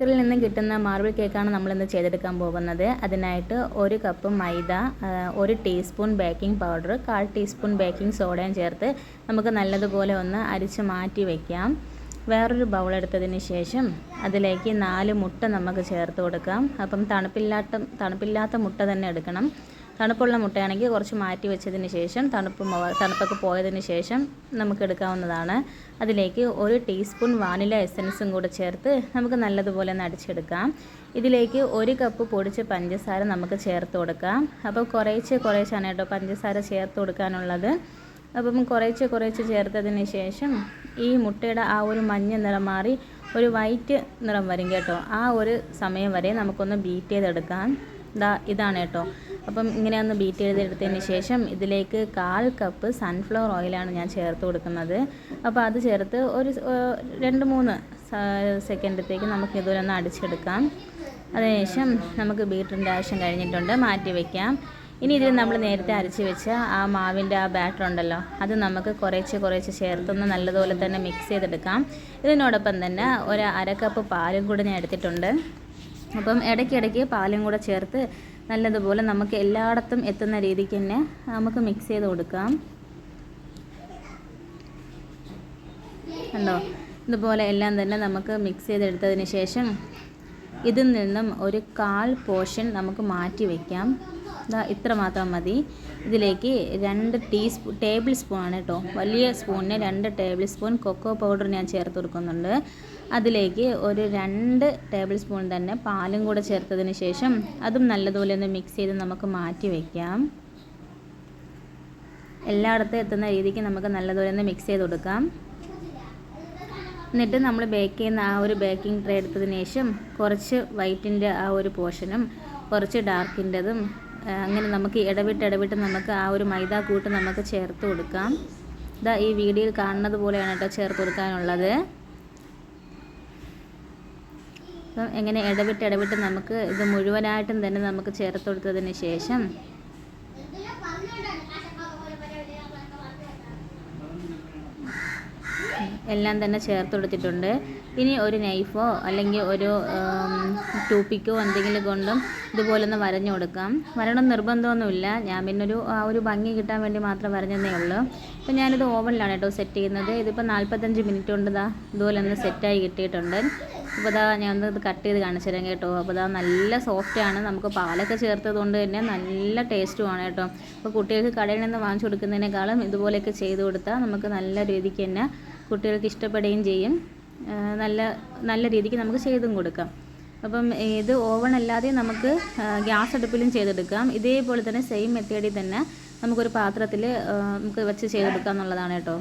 ഇതിൽ നിന്ന് കിട്ടുന്ന മാർബിൾ കേക്കാണ് നമ്മളിന്ന് ചെയ്തെടുക്കാൻ പോകുന്നത്. അതിനായിട്ട് ഒരു കപ്പ് മൈദ ഒരു ടീസ്പൂൺ ബേക്കിംഗ് പൗഡർ കാൽ ടീസ്പൂൺ ബേക്കിംഗ് സോഡയും ചേർത്ത് നമുക്ക് നല്ലതുപോലെ ഒന്ന് അരിച്ച് മാറ്റി വയ്ക്കാം വേറൊരു ബൗൾ എടുത്തതിന് ശേഷം അതിലേക്ക് നാല് മുട്ട നമുക്ക് ചേർത്ത് കൊടുക്കാം. അപ്പം തണുപ്പില്ലാത്ത തണുപ്പില്ലാത്ത മുട്ട തന്നെ എടുക്കണം. തണുപ്പുള്ള മുട്ടയാണെങ്കിൽ കുറച്ച് മാറ്റി വെച്ചതിന് ശേഷം തണുപ്പ് തണുപ്പൊക്കെ പോയതിന് ശേഷം നമുക്ക് എടുക്കാവുന്നതാണ്. അതിലേക്ക് ഒരു ടീസ്പൂൺ വാനില എസൻസും കൂടെ ചേർത്ത് നമുക്ക് നല്ലതുപോലെ ഒന്ന് അടിച്ചെടുക്കാം. ഇതിലേക്ക് ഒരു കപ്പ് പൊടിച്ച പഞ്ചസാര നമുക്ക് ചേർത്ത് കൊടുക്കാം. അപ്പോൾ കുറേശ്ശെ കുറേശ്ശാണ് കേട്ടോ പഞ്ചസാര ചേർത്ത് കൊടുക്കാനുള്ളത്. അപ്പം കുറേശ്ശെ കുറേശ്ശെ ചേർത്തതിന് ശേഷം ഈ മുട്ടയുടെ ആ ഒരു മഞ്ഞ നിറം മാറി ഒരു വൈറ്റ് നിറം വരും കേട്ടോ. ആ ഒരു സമയം വരെ നമുക്കൊന്ന് ബീറ്റ് ചെയ്തെടുക്കാം. ദാ ഇതാണ് കേട്ടോ. അപ്പം ഇങ്ങനെ ഒന്ന് ബീറ്റ് ചെയ്തെടുത്തതിന് ശേഷം ഇതിലേക്ക് കാൽ കപ്പ് സൺഫ്ലവർ ഓയിലാണ് ഞാൻ ചേർത്ത് കൊടുക്കുന്നത്. അപ്പോൾ അത് ചേർത്ത് ഒരു രണ്ട് മൂന്ന് സെക്കൻഡത്തേക്ക് നമുക്ക് ഇതുപോലെ ഒന്ന് അടിച്ചെടുക്കാം. അതിനുശേഷം നമുക്ക് ബീറ്ററിന്റെ ആവശ്യം കഴിഞ്ഞിട്ടുണ്ട് മാറ്റി വയ്ക്കാം ഇനി ഇതിൽ നമ്മൾ നേരത്തെ അരച്ച് വെച്ച ആ മാവിന്റെ ആ ബാറ്റർ ഉണ്ടല്ലോ അത് നമുക്ക് കുറേശ്ശെ കുറേശ്ശെ ചേർത്തൊന്ന് നല്ലതുപോലെ തന്നെ മിക്സ് ചെയ്തെടുക്കാം. ഇതിനോടൊപ്പം തന്നെ ഒരു അര കപ്പ് പാലും കൂടെ ഞാൻ എടുത്തിട്ടുണ്ട്. അപ്പം ഇടയ്ക്കിടയ്ക്ക് പാലും കൂടെ ചേർത്ത് നല്ലതുപോലെ നമുക്ക് എല്ലായിടത്തും എത്തുന്ന രീതിക്ക് തന്നെ നമുക്ക് മിക്സ് ചെയ്ത് കൊടുക്കാം. കണ്ടോ? ഇതുപോലെ എല്ലാം തന്നെ നമുക്ക് മിക്സ് ചെയ്തെടുത്തതിന് ശേഷം ഇതിൽ നിന്നും ഒരു കാൽ പോർഷൻ നമുക്ക് മാറ്റി വയ്ക്കാം ഇത്ര മാത്രം മതി. ഇതിലേക്ക് രണ്ട് ടീസ്പൂ ടേബിൾ സ്പൂൺ ആണ് കേട്ടോ വലിയ സ്പൂണിന് രണ്ട് ടേബിൾ സ്പൂൺ കൊക്കോ പൗഡർ ഞാൻ ചേർത്ത് കൊടുക്കുന്നുണ്ട്. അതിലേക്ക് ഒരു രണ്ട് ടേബിൾ സ്പൂൺ തന്നെ പാലും കൂടെ ചേർത്തതിന് ശേഷം അതും നല്ലതുപോലെ ഒന്ന് മിക്സ് ചെയ്ത് നമുക്ക് മാറ്റി വയ്ക്കാം എല്ലായിടത്തും എത്തുന്ന രീതിക്ക് നമുക്ക് നല്ലതുപോലെ ഒന്ന് മിക്സ് ചെയ്ത് കൊടുക്കാം. എന്നിട്ട് നമ്മൾ ബേക്ക് ചെയ്യുന്ന ആ ഒരു ബേക്കിംഗ് ട്രേ എടുത്തതിന് ശേഷം കുറച്ച് വൈറ്റിന്റെ ആ ഒരു പോർഷനും കുറച്ച് ഡാർക്കിന്റെതും അങ്ങനെ നമുക്ക് ഇടവിട്ട് ഇടവിട്ട് നമുക്ക് ആ ഒരു മൈദ കൂട്ട് നമുക്ക് ചേർത്ത് കൊടുക്കാം. ഇതാ ഈ വീഡിയോയിൽ കാണുന്നത് പോലെയാണ് കേട്ടോ ചേർത്ത് കൊടുക്കാനുള്ളത്. അപ്പം എങ്ങനെ ഇടവിട്ട് ഇടവിട്ട് നമുക്ക് ഇത് മുഴുവനായിട്ടും തന്നെ നമുക്ക് ചേർത്ത് കൊടുത്തതിന് ശേഷം എല്ലാം തന്നെ ചേർത്ത് കൊടുത്തിട്ടുണ്ട്. ഇനി ഒരു നൈഫോ അല്ലെങ്കിൽ ഒരു ടൂപ്പിക്കോ എന്തെങ്കിലും കൊണ്ടും ഇതുപോലെ ഒന്ന് വരഞ്ഞു കൊടുക്കാം. വരണം നിർബന്ധമൊന്നുമില്ല. ഞാൻ പിന്നെ ഒരു ആ ഒരു ഭംഗി കിട്ടാൻ വേണ്ടി മാത്രം വരഞ്ഞതേ ഉള്ളൂ. അപ്പോൾ ഞാനിത് ഓവനിലാണ് കേട്ടോ സെറ്റ് ചെയ്യുന്നത്. ഇതിപ്പോൾ നാൽപ്പത്തഞ്ച് മിനിറ്റ് കൊണ്ട് ഇതാ ഇതുപോലെ ഒന്ന് സെറ്റായി കിട്ടിയിട്ടുണ്ട്. അപ്പോൾ ഇതാ ഞാൻ ഇത് കട്ട് ചെയ്ത് കാണിച്ചു തരാം കേട്ടോ. അപ്പോൾ ഇതാ നല്ല സോഫ്റ്റാണ് നമുക്ക് പാലൊക്കെ ചേർത്തത് കൊണ്ട് തന്നെ നല്ല ടേസ്റ്റുമാണ് കേട്ടോ. അപ്പോൾ കുട്ടികൾക്ക് കടയിൽ നിന്ന് വാങ്ങിച്ചു കൊടുക്കുന്നതിനേക്കാളും ഇതുപോലെയൊക്കെ ചെയ്ത് കൊടുത്താൽ നമുക്ക് നല്ല രീതിക്ക് തന്നെ കുട്ടികൾക്ക് ഇഷ്ടപ്പെടുകയും ചെയ്യും. നല്ല നല്ല രീതിക്ക് നമുക്ക് ചെയ്തും കൊടുക്കാം. അപ്പം ഇത് ഓവൺ അല്ലാതെ നമുക്ക് ഗ്യാസ് അടുപ്പിലും ചെയ്തെടുക്കാം. ഇതേപോലെ തന്നെ സെയിം മെത്തേഡിൽ തന്നെ നമുക്കൊരു പാത്രത്തിൽ നമുക്ക് വെച്ച് ചെയ്തെടുക്കാം എന്നുള്ളതാണ് കേട്ടോ.